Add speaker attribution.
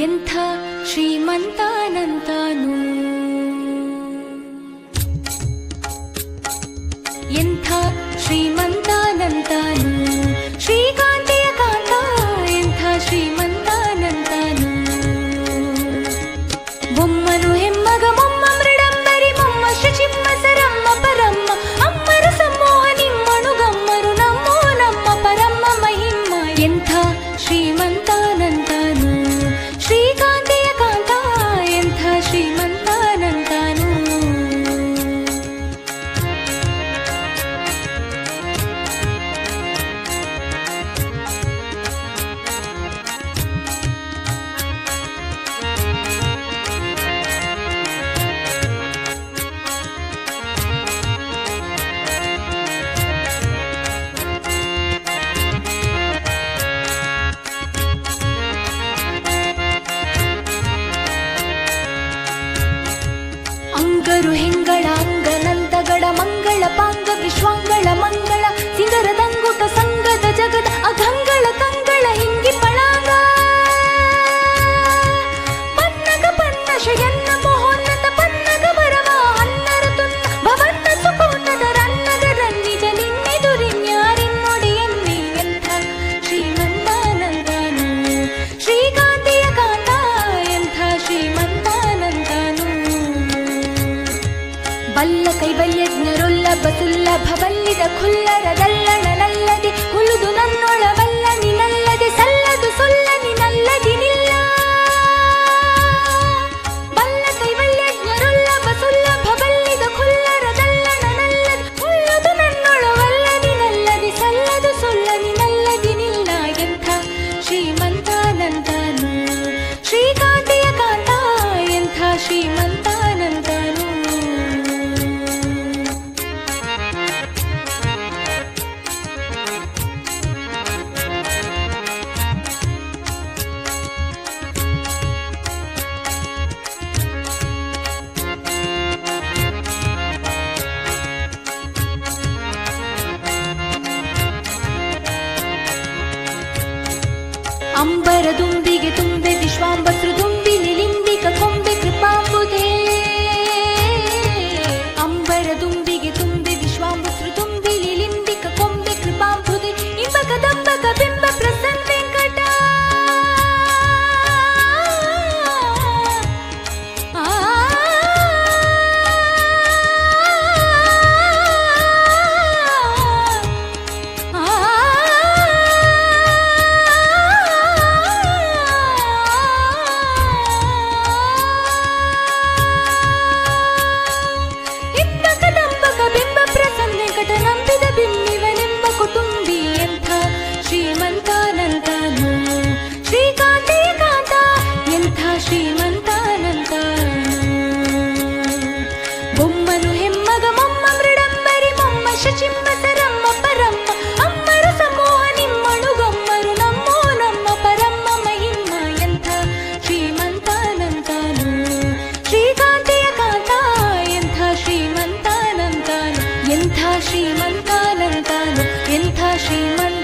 Speaker 1: यन्थ श्रीमन्तानन्तानु ಕೈವಲ್ಯಜ್ಞರುಲ್ಲಭ ಸುಲ್ಲಭ ಬಲ್ಲಿದ ಖುಲ್ಲರದ городом ಶಚಿಂಬಸರಮ್ಮ ಪರಮ್ಮ ಅಮ್ಮರು ಸಮೂಹ ನಿಮ್ಮಣುಗಮ್ಮರು ನಮ್ಮೋ ನಮ್ಮ ಪರಮ್ಮ ಮಹಿಮ್ಮ ಎಂಥ ಶ್ರೀಮಂತಾನಂತಾನು ಶ್ರೀಕಾಂತಿಯ ಕಾಂತ ಎಂಥ ಶ್ರೀಮಂತಾನಂತಾನು ಎಂಥ ಶ್ರೀಮಂತಾನಂತಾನು ಎಂಥ ಶ್ರೀಮಂತ